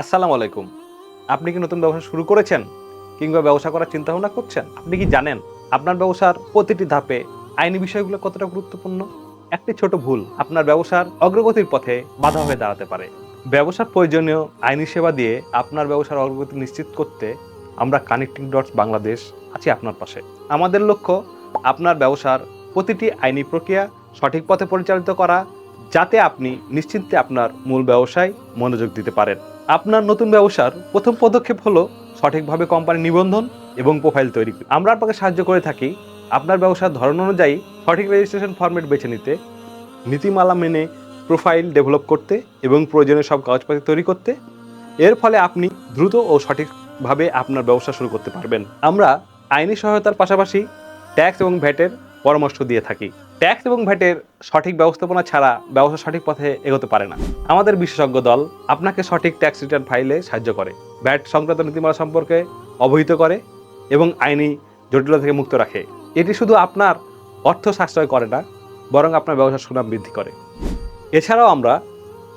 আসসালামু আলাইকুম। আপনি কি নতুন ব্যবসা শুরু করেছেন? কিংবা ব্যবসা করার চিন্তা ভাবনা করছেন? আপনি কি জানেন আপনার ব্যবসার প্রতিটি ধাপে আইনি বিষয়গুলো কতটা গুরুত্বপূর্ণ? একটি ছোট ভুল আপনার ব্যবসার অগ্রগতির পথে বাধা হয়ে দাঁড়াতে পারে। ব্যবসার প্রয়োজনীয় আইনি সেবা দিয়ে আপনার ব্যবসার অগ্রগতি নিশ্চিত করতে আমরা কানেক্টিং ডটস বাংলাদেশ আছি আপনার পাশে। আমাদের লক্ষ্য আপনার ব্যবসার প্রতিটি আইনি প্রক্রিয়া সঠিক পথে পরিচালিত করা, যাতে আপনি নিশ্চিন্তে আপনার মূল ব্যবসায় মনোযোগ দিতে পারেন। আপনার নতুন ব্যবসার প্রথম পদক্ষেপ হলো সঠিকভাবে কোম্পানি নিবন্ধন এবং প্রোফাইল তৈরি আমরা আপনাকে সাহায্য করে থাকি আপনার ব্যবসার ধরন অনুযায়ী সঠিক রেজিস্ট্রেশন ফরম্যাট বেছে নিতে, নীতিমালা মেনে প্রোফাইল ডেভেলপ করতে এবং প্রয়োজনীয় সব কাগজপাতি তৈরি করতে। এর ফলে আপনি দ্রুত ও সঠিকভাবে আপনার ব্যবসা শুরু করতে পারবেন। আমরা আইনি সহায়তার পাশাপাশি ট্যাক্স এবং ভ্যাটের পরামর্শ দিয়ে থাকি। ট্যাক্স এবং ভ্যাটের সঠিক ব্যবস্থাপনা ছাড়া ব্যবসা সঠিক পথে এগোতে পারে না। আমাদের বিশেষজ্ঞ দল আপনাকে সঠিক ট্যাক্স রিটার্ন ফাইলে সাহায্য করে, ভ্যাট সংক্রান্ত নীতিমালা সম্পর্কে অবহিত করে এবং আইনি জটিলতা থেকে মুক্ত রাখে। এটি শুধু আপনার অর্থ সাশ্রয় করে না, বরং আপনার ব্যবসার সুনাম বৃদ্ধি করে। এছাড়াও আমরা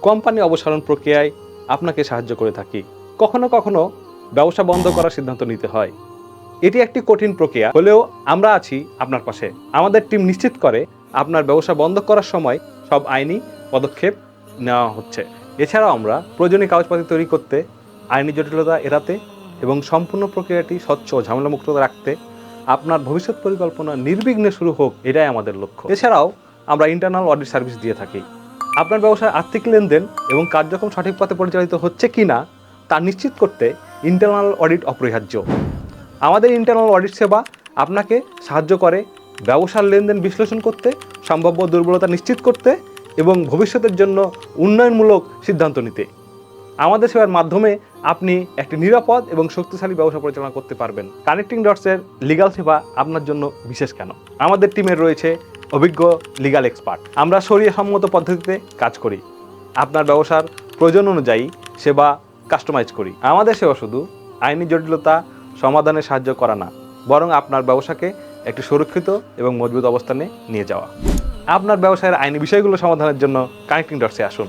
কোম্পানি অবসারণ প্রক্রিয়ায় আপনাকে সাহায্য করে থাকি। কখনো কখনো ব্যবসা বন্ধ করার সিদ্ধান্ত নিতে হয়। এটি একটি কঠিন প্রক্রিয়া, হলেও আমরা আছি আপনার পাশে। আমাদের টিম নিশ্চিত করে আপনার ব্যবসা বন্ধ করার সময় সব আইনি পদক্ষেপ নেওয়া হচ্ছে। এছাড়াও আমরা প্রয়োজনীয় কাগজপাতি তৈরি করতে, আইনি জটিলতা এড়াতে এবং সম্পূর্ণ প্রক্রিয়াটি স্বচ্ছ ঝামেলামুক্ত রাখতে আপনার ভবিষ্যৎ পরিকল্পনা নির্বিঘ্নে শুরু হোক, এটাই আমাদের লক্ষ্য। এছাড়াও আমরা ইন্টারনাল অডিট সার্ভিস দিয়ে থাকি। আপনার ব্যবসায় আর্থিক লেনদেন এবং কার্যক্রম সঠিক পথে পরিচালিত হচ্ছে কি না তা নিশ্চিত করতে ইন্টারনাল অডিট অপরিহার্য। আমাদের ইন্টারনাল অডিট সেবা আপনাকে সাহায্য করে ব্যবসার লেনদেন বিশ্লেষণ করতে, সম্ভাব্য দুর্বলতা নিশ্চিত করতে এবং ভবিষ্যতের জন্য উন্নয়নমূলক সিদ্ধান্ত নিতে। আমাদের সেবার মাধ্যমে আপনি একটি নিরাপদ এবং শক্তিশালী ব্যবসা পরিচালনা করতে পারবেন। কানেক্টিং ডটসের লিগাল সেবা আপনার জন্য বিশেষ কেন? আমাদের টিমের রয়েছে অভিজ্ঞ লিগাল এক্সপার্ট আমরা সরিয়ে সম্মত পদ্ধতিতে কাজ করি। আপনার ব্যবসার প্রয়োজন অনুযায়ী সেবা কাস্টমাইজ করি। আমাদের সেবা শুধু আইনি জটিলতা সমাধানে সাহায্য করা না, বরং আপনার ব্যবসাকে একটি সুরক্ষিত এবং মজবুত অবস্থানে নিয়ে যাওয়া। আপনার ব্যবসায়ের আইনি বিষয়গুলো সমাধানের জন্য কানেক্টিং ডটসে আসুন।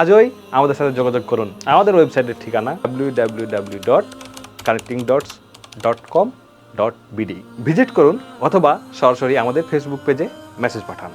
আজই আমাদের সাথে যোগাযোগ করুন। আমাদের ওয়েবসাইটের ঠিকানা W W W dot connecting dots dot com dot BD visit করুন অথবা সরাসরি আমাদের ফেসবুক পেজে মেসেজ পাঠান।